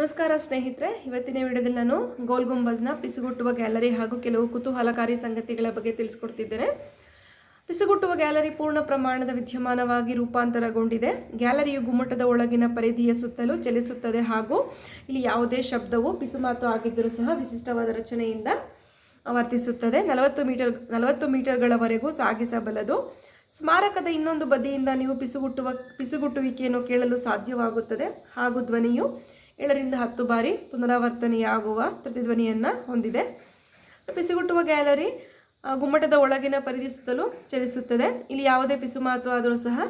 ನಮಸ್ಕಾರ ಸ್ನೇಹಿತರೆ, ಇವತ್ತಿನ ವಿಡಿಯೋದಲ್ಲಿ ನಾನು ಗೋಲ್ ಗುಂಬಜ್ನ ಪಿಸುಗುಟ್ಟುವ ಗ್ಯಾಲರಿ ಹಾಗೂ ಕೆಲವು ಕುತೂಹಲಕಾರಿ ಸಂಗತಿಗಳ ಬಗ್ಗೆ ತಿಳಿಸ್ಕೊಡ್ತಿದ್ದೇನೆ. ಪಿಸುಗುಟ್ಟುವ ಗ್ಯಾಲರಿ ಪೂರ್ಣ ಪ್ರಮಾಣದ ವಿದ್ಯಮಾನವಾಗಿ ರೂಪಾಂತರಗೊಂಡಿದೆ. ಗ್ಯಾಲರಿಯು ಗುಮ್ಮಟದ ಒಳಗಿನ ಪರಿಧಿಯ ಸುತ್ತಲೂ ಚಲಿಸುತ್ತದೆ ಹಾಗೂ ಇಲ್ಲಿ ಯಾವುದೇ ಶಬ್ದವು ಪಿಸುಮಾತು ಆಗಿದ್ದರೂ ಸಹ ವಿಶಿಷ್ಟವಾದ ರಚನೆಯಿಂದ ವರ್ತಿಸುತ್ತದೆ ನಲವತ್ತು ಮೀಟರ್, ನಲವತ್ತು ಮೀಟರ್ಗಳವರೆಗೂ ಸಾಗಿಸಬಲ್ಲದು. ಸ್ಮಾರಕದ ಇನ್ನೊಂದು ಬದಿಯಿಂದ ನೀವು ಪಿಸುಗುಟ್ಟುವ, ಪಿಸುಗುಟ್ಟುವಿಕೆಯನ್ನು ಕೇಳಲು ಸಾಧ್ಯವಾಗುತ್ತದೆ. ಹಾಗೂ ಧ್ವನಿಯು ಏಳರಿಂದ ಹತ್ತು ಬಾರಿ ಪುನರಾವರ್ತನೆಯಾಗುವ ಪ್ರತಿಧ್ವನಿಯನ್ನು ಹೊಂದಿದೆ. ಪಿಸುಗುಟ್ಟುವ ಗ್ಯಾಲರಿ ಗುಮ್ಮಟದ ಒಳಗಿನ ಪರಿಧಿ ಸುತ್ತಲೂ ಚಲಿಸುತ್ತದೆ. ಇಲ್ಲಿ ಯಾವುದೇ ಪಿಸುಮಾತು ಆದರೂ ಸಹ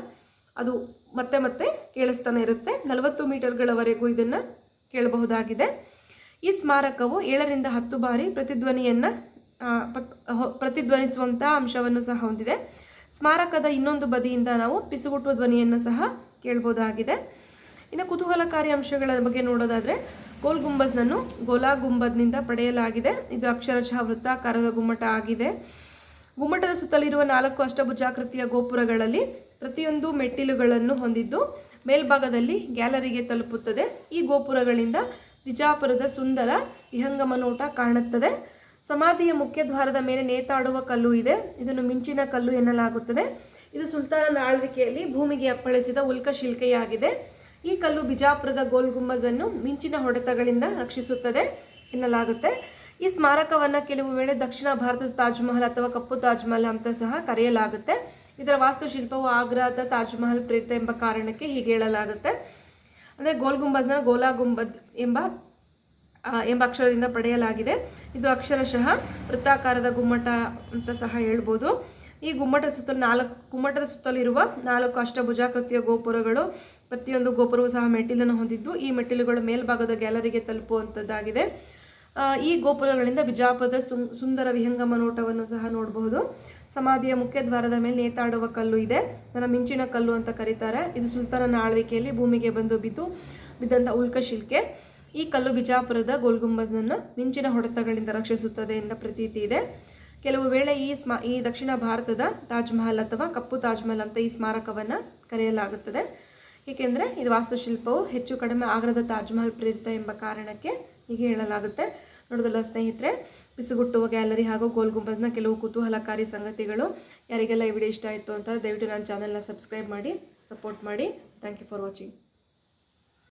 ಅದು ಮತ್ತೆ ಮತ್ತೆ ಕೇಳಿಸ್ತಾನೆ ಇರುತ್ತೆ. ನಲವತ್ತು ಮೀಟರ್ಗಳವರೆಗೂ ಇದನ್ನು ಕೇಳಬಹುದಾಗಿದೆ. ಈ ಸ್ಮಾರಕವು ಏಳರಿಂದ ಹತ್ತು ಬಾರಿ ಪ್ರತಿಧ್ವನಿಯನ್ನು ಪ್ರತಿಧ್ವನಿಸುವಂತಹ ಅಂಶವನ್ನು ಸಹ ಹೊಂದಿದೆ. ಸ್ಮಾರಕದ ಇನ್ನೊಂದು ಬದಿಯಿಂದ ನಾವು ಪಿಸುಗುಟ್ಟುವ ಧ್ವನಿಯನ್ನು ಸಹ ಕೇಳಬಹುದಾಗಿದೆ. ಇನ್ನು ಕುತೂಹಲಕಾರಿ ಅಂಶಗಳ ಬಗ್ಗೆ ನೋಡೋದಾದರೆ, ಗೋಲ್ ಗುಂಬಜ್ನನ್ನು ಗೋಲಾ ಗುಂಬಜ್ನಿಂದ ಪಡೆಯಲಾಗಿದೆ. ಇದು ಅಕ್ಷರಶಃ ವೃತ್ತಾಕಾರದ ಗುಮ್ಮಟ ಆಗಿದೆ. ಗುಮ್ಮಟದ ಸುತ್ತಲಿರುವ ನಾಲ್ಕು ಅಷ್ಟಭುಜಾಕೃತಿಯ ಗೋಪುರಗಳಲ್ಲಿ ಪ್ರತಿಯೊಂದು ಮೆಟ್ಟಿಲುಗಳನ್ನು ಹೊಂದಿದ್ದು, ಮೇಲ್ಭಾಗದಲ್ಲಿ ಗ್ಯಾಲರಿಗೆ ತಲುಪುತ್ತದೆ. ಈ ಗೋಪುರಗಳಿಂದ ವಿಜಾಪುರದ ಸುಂದರ ವಿಹಂಗಮ ನೋಟ ಕಾಣುತ್ತದೆ. ಸಮಾಧಿಯ ಮುಖ್ಯ ದ್ವಾರದ ಮೇಲೆ ನೇತಾಡುವ ಕಲ್ಲು ಇದೆ. ಇದನ್ನು ಮಿಂಚಿನ ಕಲ್ಲು ಎನ್ನಲಾಗುತ್ತದೆ. ಇದು ಸುಲ್ತಾನನ ಆಳ್ವಿಕೆಯಲ್ಲಿ ಭೂಮಿಗೆ ಅಪ್ಪಳಿಸಿದ ಉಲ್ಕಶಿಲ್ಕೆಯಾಗಿದೆ. ಈ ಕಲ್ಲು ಬಿಜಾಪುರದ ಗೋಲ್ ಗುಂಬಜನ್ನು ಮಿಂಚಿನ ಹೊಡೆತಗಳಿಂದ ರಕ್ಷಿಸುತ್ತದೆ ಎನ್ನಲಾಗುತ್ತೆ. ಈ ಸ್ಮಾರಕವನ್ನು ಕೆಲವು ವೇಳೆ ದಕ್ಷಿಣ ಭಾರತದ ತಾಜ್ ಮಹಲ್ ಅಥವಾ ಕಪ್ಪು ತಾಜ್ ಮಹಲ್ ಅಂತ ಸಹ ಕರೆಯಲಾಗುತ್ತೆ. ಇದರ ವಾಸ್ತುಶಿಲ್ಪವು ಆಗ್ರಾದ ತಾಜ್ ಮಹಲ್ ಪ್ರೇರಿತ ಎಂಬ ಕಾರಣಕ್ಕೆ ಹೀಗೆ ಹೇಳಲಾಗುತ್ತೆ. ಅಂದರೆ ಗೋಲ್ ಗುಂಬಜ್ನ ಗೋಲಾ ಗುಂಬದ್ ಎಂಬ ಎಂಬ ಅಕ್ಷರದಿಂದ ಪಡೆಯಲಾಗಿದೆ. ಇದು ಅಕ್ಷರಶಃ ವೃತ್ತಾಕಾರದ ಗುಮ್ಮಟ ಅಂತ ಸಹ ಹೇಳ್ಬೋದು. ಈ ಗುಮ್ಮಟದ ಸುತ್ತಲೂ ನಾಲ್ಕು, ಗುಮ್ಮಟದ ಸುತ್ತಲಿರುವ ನಾಲ್ಕು ಅಷ್ಟಭುಜಾಕೃತಿಯ ಗೋಪುರಗಳು, ಪ್ರತಿಯೊಂದು ಗೋಪುರವು ಸಹ ಮೆಟ್ಟಿಲನ್ನು ಹೊಂದಿದ್ದು, ಈ ಮೆಟ್ಟಿಲುಗಳು ಮೇಲ್ಭಾಗದ ಗ್ಯಾಲರಿಗೆ ತಲುಪುವಂಥದ್ದಾಗಿದೆ. ಈ ಗೋಪುರಗಳಿಂದ ಬಿಜಾಪುರದ ಸುಂದರ ವಿಹಂಗಮ ನೋಟವನ್ನು ಸಹ ನೋಡಬಹುದು. ಸಮಾಧಿಯ ಮುಖ್ಯ ದ್ವಾರದ ಮೇಲೆ ನೇತಾಡುವ ಕಲ್ಲು ಇದೆ. ಅದನ್ನು ಮಿಂಚಿನ ಕಲ್ಲು ಅಂತ ಕರೀತಾರೆ. ಇದು ಸುಲ್ತಾನನ ಆಳ್ವಿಕೆಯಲ್ಲಿ ಭೂಮಿಗೆ ಬಂದು ಬಿದ್ದು ಬಿದ್ದಂಥ ಉಲ್ಕಶಿಲ್ಕೆ ಈ ಕಲ್ಲು ಬಿಜಾಪುರದ ಗೋಲ್ಗುಂಬಜ್ನನ್ನು ಮಿಂಚಿನ ಹೊಡೆತಗಳಿಂದ ರಕ್ಷಿಸುತ್ತದೆ ಎಂಬ ಪ್ರತೀತಿ ಇದೆ. ಕೆಲವು ವೇಳೆ ಈ ಸ್ಮಾ, ಈ ದಕ್ಷಿಣ ಭಾರತದ ತಾಜ್ ಮಹಲ್ ಅಥವಾ ಕಪ್ಪು ತಾಜ್ ಮಹಲ್ ಅಂತ ಈ ಸ್ಮಾರಕವನ್ನು ಕರೆಯಲಾಗುತ್ತದೆ. ಏಕೆಂದರೆ ಇದು ವಾಸ್ತುಶಿಲ್ಪವು ಹೆಚ್ಚು ಕಡಿಮೆ ಆಗ್ರದ ತಾಜ್ ಮಹಲ್ ಪ್ರೇರಿತ ಎಂಬ ಕಾರಣಕ್ಕೆ ಹೀಗೆ ಹೇಳಲಾಗುತ್ತೆ. ನೋಡೋದಲ್ಲ ಸ್ನೇಹಿತರೆ ಪಿಸುಗುಟ್ಟುವ ಗ್ಯಾಲರಿ ಹಾಗೂ ಗೋಲ್ ಗುಂಬಜ್ನ ಕೆಲವು ಕುತೂಹಲಕಾರಿ ಸಂಗತಿಗಳು ಯಾರಿಗೆಲ್ಲ ಈ ವಿಡಿಯೋ ಇಷ್ಟ ಆಯಿತು ಅಂತ ದಯವಿಟ್ಟು ನನ್ನ ಚಾನಲ್ನ ಸಬ್ಸ್ಕ್ರೈಬ್ ಮಾಡಿ, ಸಪೋರ್ಟ್ ಮಾಡಿ. Thank you for watching.